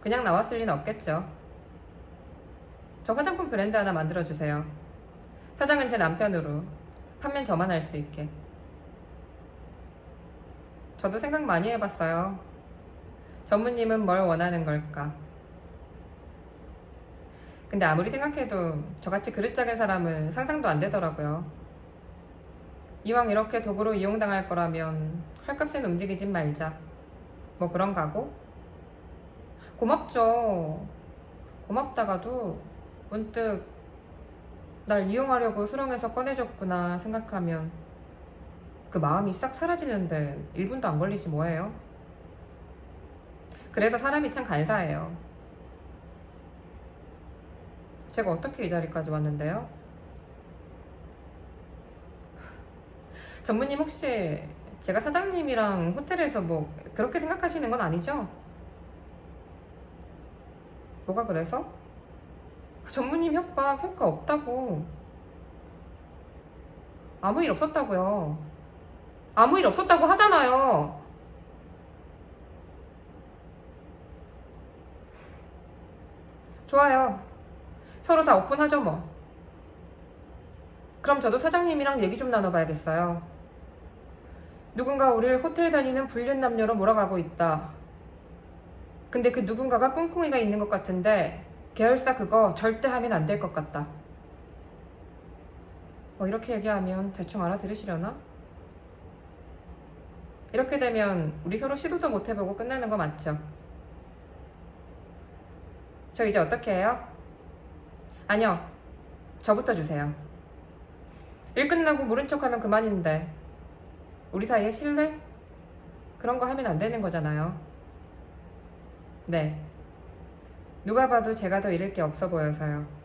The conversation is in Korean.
그냥 나왔을 리는 없겠죠. 저 화장품 브랜드 하나 만들어주세요. 사장은 제 남편으로 판매 저만 할 수 있게. 저도 생각 많이 해봤어요. 전무님은 뭘 원하는 걸까? 근데 아무리 생각해도 저같이 그릇 작은 사람은 상상도 안 되더라고요. 이왕 이렇게 도구로 이용당할 거라면 헐값엔 움직이진 말자. 뭐 그런 가고? 고맙죠. 고맙다가도 문득 날 이용하려고 수렁에서 꺼내줬구나 생각하면 그 마음이 싹 사라지는데 1분도 안 걸리지 뭐예요. 그래서 사람이 참 간사해요. 제가 어떻게 이 자리까지 왔는데요? 전무님 혹시 제가 사장님이랑 호텔에서 뭐 그렇게 생각하시는 건 아니죠? 뭐가 그래서? 전무님 협박 효과 없다고. 아무 일 없었다고요. 아무 일 없었다고 하잖아요. 좋아요. 서로 다 오픈하죠 뭐. 그럼 저도 사장님이랑 얘기 좀 나눠봐야겠어요. 누군가 우리를 호텔 다니는 불륜 남녀로 몰아가고 있다. 근데 그 누군가가 꿍꿍이가 있는 것 같은데 계열사 그거 절대 하면 안 될 것 같다. 뭐 이렇게 얘기하면 대충 알아들으시려나? 이렇게 되면 우리 서로 시도도 못 해보고 끝나는 거 맞죠? 저 이제 어떻게 해요? 아니요. 저부터 주세요. 일 끝나고 모른 척하면 그만인데 우리 사이에 신뢰? 그런 거 하면 안 되는 거잖아요. 네. 누가 봐도 제가 더 잃을 게 없어 보여서요.